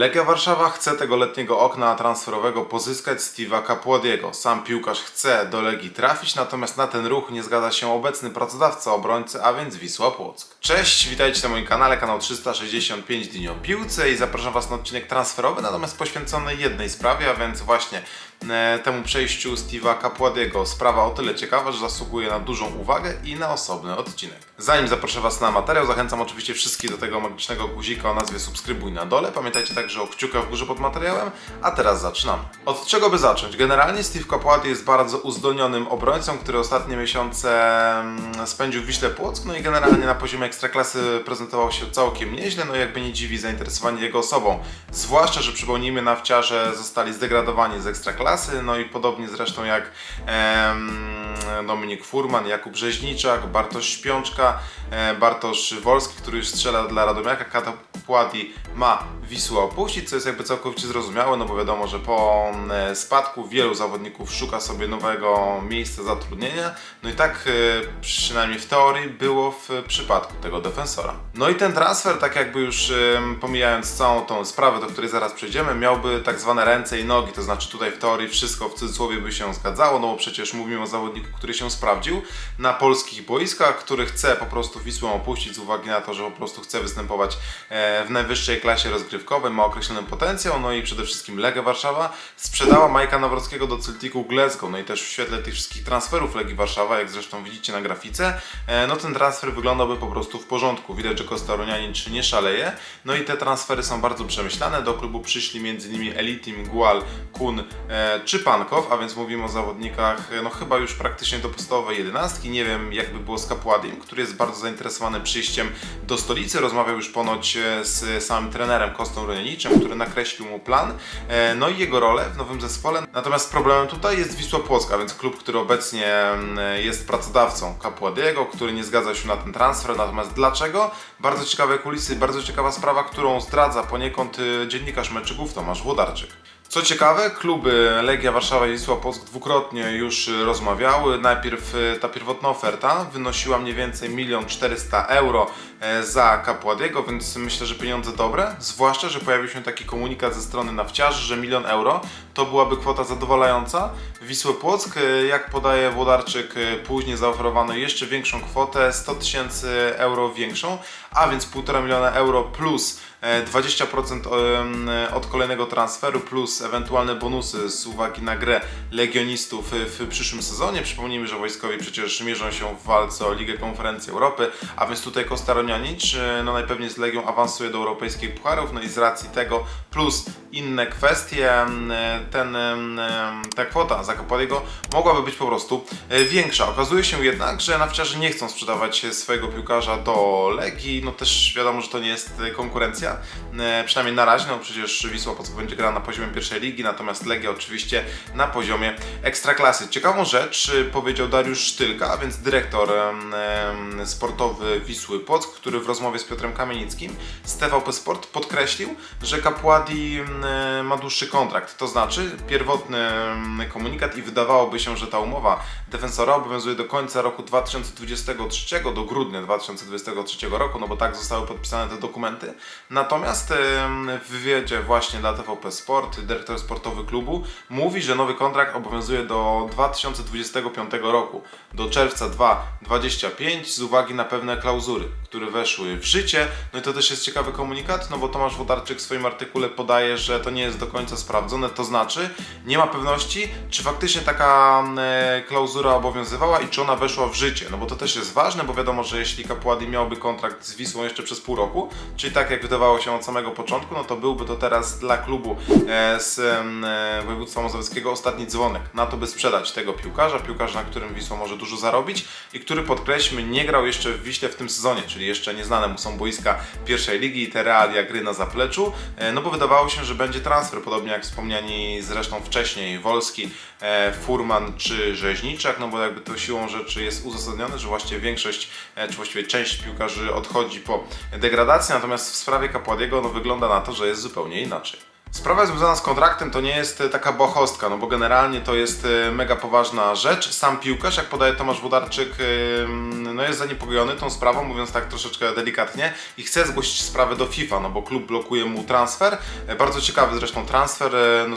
Legia Warszawa chce tego letniego okna transferowego pozyskać Steve'a Capłodiego. Sam piłkarz chce do Legii trafić, natomiast na ten ruch nie zgadza się obecny pracodawca obrońcy, a więc Wisła Płock. Cześć, witajcie na moim kanale, kanał 365 Dni o Piłce i zapraszam Was na odcinek transferowy, natomiast poświęcony jednej sprawie, a więc właśnie temu przejściu Steve'a Capładiego. Sprawa o tyle ciekawa, że zasługuje na dużą uwagę i na osobny odcinek. Zanim zaproszę Was na materiał, zachęcam oczywiście wszystkich do tego magicznego guzika o nazwie subskrybuj na dole. Pamiętajcie także o kciukach w górze pod materiałem, a teraz zaczynamy. Od czego by zacząć? Generalnie Steve Capłady jest bardzo uzdolnionym obrońcą, który ostatnie miesiące mm, spędził w Wiśle Płock, no i generalnie na poziomie ekstraklasy prezentował się całkiem nieźle, no i jakby nie dziwi zainteresowanie jego osobą. Zwłaszcza, że przypomnijmy, nawciarze zostali zdegradowani z ekstraklasy, no i podobnie zresztą jak Dominik Furman, Jakub Rzeźniczak, Bartosz Śpiączka, e, Bartosz Wolski, który już strzela dla Radomiaka, Kata Pładi ma Wisłę opuścić, co jest jakby całkowicie zrozumiałe, no bo wiadomo, że po spadku wielu zawodników szuka sobie nowego miejsca zatrudnienia, no i tak e, przynajmniej w teorii było w przypadku tego defensora. No i ten transfer, tak jakby już pomijając całą tą sprawę, do której zaraz przejdziemy, miałby tak zwane ręce i nogi, to znaczy tutaj w teorii wszystko w cudzysłowie by się zgadzało, no bo przecież mówimy o zawodniku, który się sprawdził na polskich boiskach, który chce po prostu Wisłę opuścić z uwagi na to, że po prostu chce występować e, w najwyższej klasie rozgrywkowej, ma określony potencjał, no i przede wszystkim Legia Warszawa sprzedała Majka Nawrockiego do Celticu Glasgow, no i też w świetle tych wszystkich transferów Legii Warszawa, jak zresztą widzicie na grafice, e, no ten transfer wyglądałby po prostu w porządku. Widać, że Kostaronianin czy nie szaleje, no i te transfery są bardzo przemyślane. Do klubu przyszli m.in. Elitim, Gual, Kun e, czy Pankow, a więc mówimy o zawodnikach, e, no chyba już praktycznie do podstawowej jedenastki. Nie wiem, jakby było z Kapładim, który jest bardzo zainteresowany przyjściem do stolicy. Rozmawiał już ponoć e, z samym trenerem Kostą Ronieniczem, który nakreślił mu plan, e, no i jego rolę w nowym zespole. Natomiast problemem tutaj jest Wisła Płocka, więc klub, który obecnie mm, jest pracodawcą Kapładiego, który nie zgadza się na ten transfer. Natomiast dlaczego? Bardzo ciekawe kulisy, bardzo ciekawa sprawa, którą zdradza poniekąd dziennikarz meczygów Tomasz Włodarczyk. Co ciekawe, kluby Legia Warszawa i Wisła Płock dwukrotnie już y, rozmawiały. Najpierw y, ta pierwotna oferta wynosiła mniej więcej 1 400 euro e, za Kapładiego, więc myślę, że pieniądze dobre. Zwłaszcza, że pojawił się taki komunikat ze strony nawciarzy, że milion euro to byłaby kwota zadowalająca. Wisłę Płock, e, jak podaje Włodarczyk, e, później zaoferowano jeszcze większą kwotę, 100 tysięcy euro większą, a więc 1,5 miliona euro plus e, 20% em, od kolejnego transferu plus ewentualne bonusy z uwagi na grę legionistów w przyszłym sezonie. Przypomnijmy, że wojskowi przecież mierzą się w walce o Ligę Konferencji Europy, a więc tutaj Kostaronianicz no najpewniej z Legią awansuje do europejskich pucharów, no i z racji tego plus inne kwestie em, ten, ta kwota za Capodiego mogłaby być po prostu e, większa. Okazuje się jednak, że nawciarze nie chcą sprzedawać swojego piłkarza do Legii, no też wiadomo, że to nie jest e, konkurencja, e, przynajmniej na razie, no przecież Wisła Płock będzie grała na poziomie pierwszej ligi, natomiast Legia oczywiście na poziomie ekstraklasy. Ciekawą rzecz powiedział Dariusz Sztylka, więc dyrektor sportowy Wisły Płock, który w rozmowie z Piotrem Kamienickim z TVP Sport podkreślił, że Kapładi ma dłuższy kontrakt, to znaczy pierwotny em, komunikat i wydawałoby się, że ta umowa defensora obowiązuje do końca roku 2023, do grudnia 2023 roku, no bo tak zostały podpisane te dokumenty. Natomiast w wywiadzie właśnie dla TVP Sport dyrektor sportowy klubu mówi, że nowy kontrakt obowiązuje do 2025 roku, do czerwca 2025 z uwagi na pewne klauzury, które weszły w życie. No i to też jest ciekawy komunikat, no bo Tomasz Wodarczyk w swoim artykule podaje, że to nie jest do końca sprawdzone, to znaczy nie ma pewności, czy faktycznie taka e, klauzura obowiązywała i czy ona weszła w życie. No bo to też jest ważne, bo wiadomo, że jeśli Kapładi miałby kontrakt z Wisłą jeszcze przez pół roku, czyli tak jak wydawało się od samego początku, no to byłby to teraz dla klubu e, z e, województwa mazowieckiego ostatni dzwonek na to, by sprzedać tego piłkarza, piłkarza, na którym Wisła może dużo zarobić i który, podkreślmy, nie grał jeszcze w Wiśle w tym sezonie, czyli jeszcze nieznane mu są boiska pierwszej ligi i te realia gry na zapleczu, no bo wydawało się, że będzie transfer, podobnie jak wspomniani zresztą wcześniej Wolski, e, Furman czy Rzeźniczak, no bo jakby to siłą rzeczy jest uzasadnione, że właściwie większość, e, czy właściwie część piłkarzy odchodzi po degradacji, natomiast w sprawie Kapładiego no wygląda na to, że jest zupełnie inaczej. Sprawa związana z kontraktem to nie jest e, taka błahostka, no bo generalnie to jest mega poważna rzecz. Sam piłkarz, jak podaje Tomasz Włodarczyk, e, no jest zaniepokojony tą sprawą, mówiąc tak troszeczkę delikatnie i chce zgłosić sprawę do FIFA, no bo klub blokuje mu transfer. Bardzo ciekawy zresztą transfer, no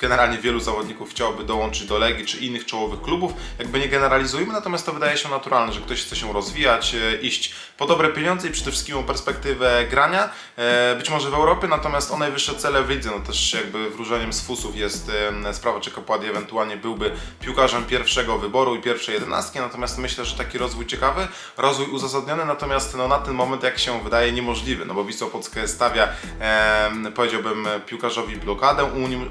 generalnie wielu zawodników chciałoby dołączyć do Legii czy innych czołowych klubów. Jakby nie generalizujmy, natomiast to wydaje się naturalne, że ktoś chce się rozwijać, e, iść po dobre pieniądze i przede wszystkim o perspektywę grania, e, być może w Europie, natomiast o najwyższe cele w lidze. No też jakby wróżeniem z fusów jest sprawa, czy Kapładi ewentualnie byłby piłkarzem pierwszego wyboru i pierwszej jedenastki, natomiast myślę, że taki rozwój ciekawy, rozwój uzasadniony, natomiast no, na ten moment, jak się wydaje, niemożliwy, no bo Wisła Płocka stawia, powiedziałbym, piłkarzowi blokadę, unim,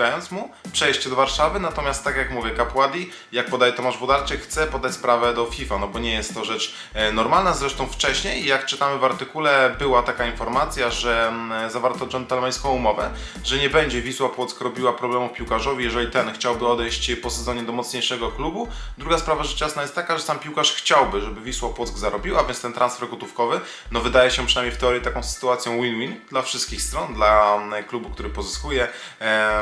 uniemożliwiając mu przejście do Warszawy, natomiast tak jak mówię, Kapładi, jak podaje Tomasz Wodarczyk, chce podać sprawę do FIFA, no bo nie jest to rzecz e, normalna, zresztą wcześniej, jak czytamy w artykule, była taka informacja, że mm, zawarto dżentelmeńską umowę, że nie będzie Wisła Płock robiła problemów piłkarzowi, jeżeli ten chciałby odejść po sezonie do mocniejszego klubu. Druga sprawa rzecz jasna jest taka, że sam piłkarz chciałby, żeby Wisła Płock zarobił, a więc ten transfer gotówkowy, no wydaje się przynajmniej w teorii taką sytuacją win-win dla wszystkich stron, dla mm, klubu, który pozyskuje.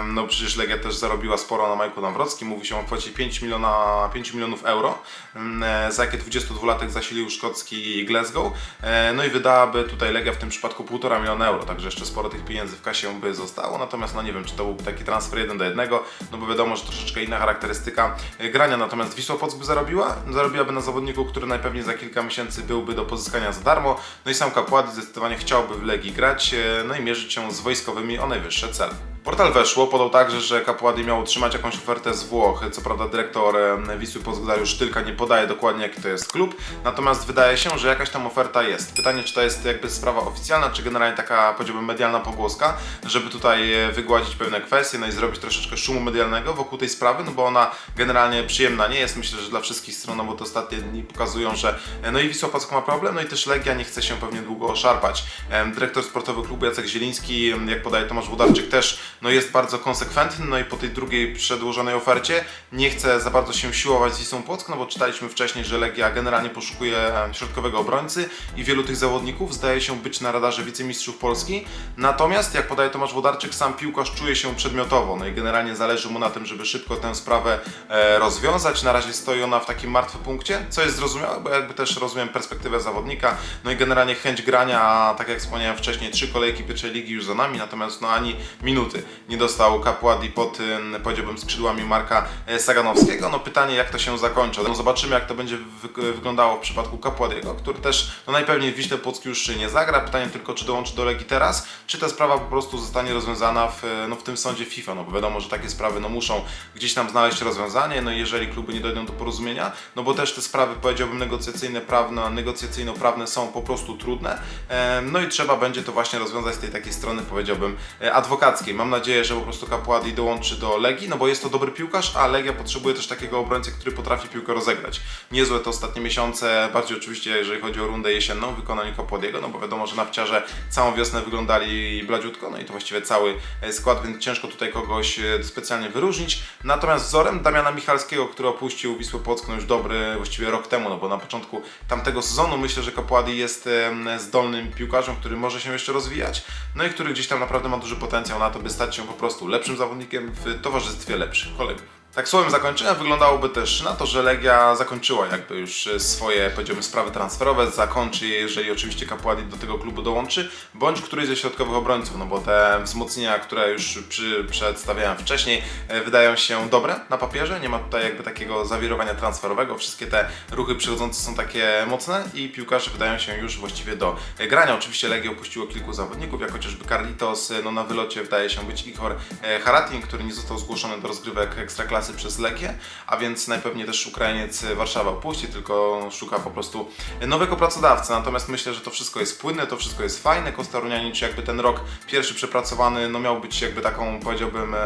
No przecież Legia też zarobiła sporo na Majku Nawrockim, mówi się o kwocie 5, miliona, 5 milionów euro, mm, e, za jakie 22-latek zasilił szkocki Glasgow. E, No i wydałaby tutaj Legia w tym przypadku 1,5 miliona euro, także jeszcze sporo tych pieniędzy w kasie by zostało, natomiast no nie wiem, czy to byłby taki transfer jeden do jednego, no bo wiadomo, że troszeczkę inna charakterystyka e, grania, natomiast Wisła Płock by zarobiła, zarobiłaby na zawodniku, który najpewniej za kilka miesięcy byłby do pozyskania za darmo, no i sam Kapładi zdecydowanie chciałby w Legii grać, no i mierzyć się z wojskowymi o najwyższe cele. Portal Weszło podał także, że Kapłady miał otrzymać jakąś ofertę z Włoch. Co prawda dyrektor e, Wisły Płock Dariusz Sztylka nie podaje dokładnie jaki to jest klub, natomiast wydaje się, że jakaś tam oferta jest. Pytanie, czy to jest jakby sprawa oficjalna, czy generalnie taka, powiedziałbym, medialna pogłoska, żeby tutaj e, wygładzić pewne kwestie, no i zrobić troszeczkę szumu medialnego wokół tej sprawy, no bo ona generalnie przyjemna nie jest, myślę, że dla wszystkich stron, no bo to ostatnie dni pokazują, że e, no i Wisła Płock ma problem, no i też Legia nie chce się pewnie długo szarpać. Em, Dyrektor sportowy klubu Jacek Zieliński, jak podaje Tomasz Włodarczyk, też no jest bardzo konsekwentny, no i po tej drugiej przedłożonej ofercie nie chce za bardzo się siłować z Wisłą Płock, no bo czytaliśmy wcześniej, że Legia generalnie poszukuje em, środkowego obrońcy i wielu tych zawodników zdaje się być na radarze wicemistrzów Polski, natomiast jak podaje Tomasz Włodarczyk, sam piłkarz czuje się przedmiotowo, no i generalnie zależy mu na tym, żeby szybko tę sprawę e, rozwiązać, na razie stoi ona w takim martwym punkcie, co jest zrozumiałe, bo jakby też rozumiem perspektywę zawodnika, no i generalnie chęć grania, a tak jak wspomniałem wcześniej, trzy kolejki pierwszej ligi już za nami, natomiast no ani minuty nie dostał Kapładi pod, ym, powiedziałbym, skrzydłami Marka e, Saganowskiego. No pytanie, jak to się zakończy. No zobaczymy, jak to będzie wy- wyglądało w przypadku Kapładiego, który też no najpewniej w Wiśle Płock już nie zagra. Pytanie tylko, czy dołączy do Legii teraz, czy ta sprawa po prostu zostanie rozwiązana w, e, no, w tym sądzie FIFA, no bo wiadomo, że takie sprawy no, muszą gdzieś tam znaleźć rozwiązanie, no jeżeli kluby nie dojdą do porozumienia, no bo też te sprawy, powiedziałbym, negocjacyjne, prawne, negocjacyjno-prawne są po prostu trudne, e, no i trzeba będzie to właśnie rozwiązać z tej takiej strony, powiedziałbym, e, adwokackiej. Mam nadzieję, że po prostu Kapładi dołączy do Legii, no bo jest to dobry piłkarz, a Legia potrzebuje też takiego obrońcy, który potrafi piłkę rozegrać. Niezłe te ostatnie miesiące, bardziej oczywiście jeżeli chodzi o rundę jesienną w wykonaniu Kapładiego, no bo wiadomo, że na wciarze całą wiosnę wyglądali bladziutko, no i to właściwie cały e, skład, więc ciężko tutaj kogoś e, specjalnie wyróżnić. Natomiast wzorem Damiana Michalskiego, który opuścił Wisłę Płock no już dobry właściwie rok temu, no bo na początku tamtego sezonu myślę, że Kapładi jest em, zdolnym piłkarzem, który może się jeszcze rozwijać, no i który gdzieś tam naprawdę ma duży potencjał na to, by stać się po prostu lepszym zawodnikiem w towarzystwie lepszych kolegów. Tak słowem zakończenia wyglądało też na to, że Legia zakończyła jakby już e, swoje, powiedziałbym, sprawy transferowe, zakończy je, jeżeli oczywiście Kapładi do tego klubu dołączy, bądź któryś ze środkowych obrońców, no bo te wzmocnienia, które już przy, przedstawiałem wcześniej, e, wydają się dobre na papierze, nie ma tutaj jakby takiego zawirowania transferowego, wszystkie te ruchy przychodzące są takie mocne i piłkarze wydają się już właściwie do e, grania. Oczywiście Legia opuściło kilku zawodników, jak chociażby Carlitos, no na wylocie wydaje się być Ichor e, Haratin, który nie został zgłoszony do rozgrywek Ekstraklasy pracy przez Legię, a więc najpewniej też Ukrainiec Warszawa opuści, tylko szuka po prostu nowego pracodawcy. Natomiast myślę, że to wszystko jest płynne, to wszystko jest fajne. Kostarunianin, czy jakby ten rok pierwszy przepracowany, no miał być jakby taką, powiedziałbym, e,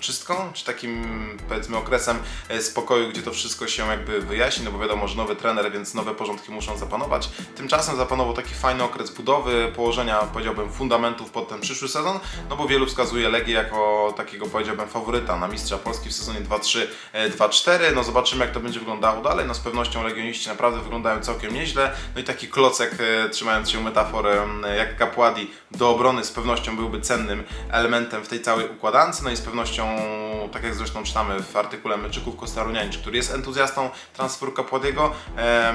czystką, czy takim powiedzmy okresem e, spokoju, gdzie to wszystko się jakby wyjaśni, no bo wiadomo, że nowy trener, więc nowe porządki muszą zapanować. Tymczasem zapanował taki fajny okres budowy, położenia, powiedziałbym, fundamentów pod ten przyszły sezon, no bo wielu wskazuje Legię jako takiego, powiedziałbym, faworyta na mistrza Polski w sezonie 2 2-3, 2-4. E, no zobaczymy, jak to będzie wyglądało dalej. No z pewnością legioniści naprawdę wyglądają całkiem nieźle. No i taki klocek, e, trzymając się metaforę, mm, jak Kapładi do obrony z pewnością byłby cennym elementem w tej całej układance. No i z pewnością, tak jak zresztą czytamy w artykule Meczyków Kostarunianicz, który jest entuzjastą transferu Kapładiego,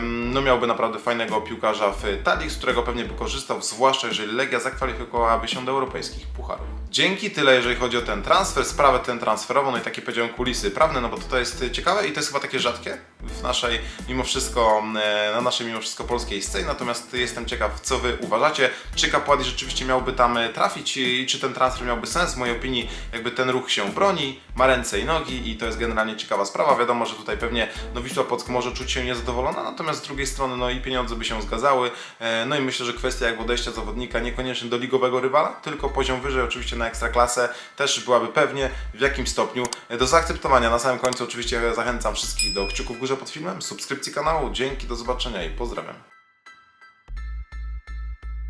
no miałby naprawdę fajnego piłkarza w talii, z którego pewnie by korzystał, zwłaszcza jeżeli Legia zakwalifikowałaby się do europejskich pucharów. Dzięki tyle, jeżeli chodzi o ten transfer, sprawę ten transferową, no i takie powiedziałem kulisy prawne, no bo to, jest ciekawe i to jest chyba takie rzadkie w naszej, mimo wszystko, e, na naszej mimo wszystko polskiej scenie, natomiast jestem ciekaw, co Wy uważacie, czy Kapładi rzeczywiście miałby tam e, trafić i czy ten transfer miałby sens, w mojej opinii jakby ten ruch się broni, ma ręce i nogi i to jest generalnie ciekawa sprawa, wiadomo, że tutaj pewnie no Wisła Płock może czuć się niezadowolona, natomiast z drugiej strony no i pieniądze by się zgadzały, e, no i myślę, że kwestia jak odejścia zawodnika niekoniecznie do ligowego rywala, tylko poziom wyżej, oczywiście na ekstraklasę też byłaby pewnie w jakim stopniu do zaakceptowania. Na samym końcu oczywiście zachęcam wszystkich do kciuków górze pod filmem, subskrypcji kanału, dzięki, do zobaczenia i pozdrawiam.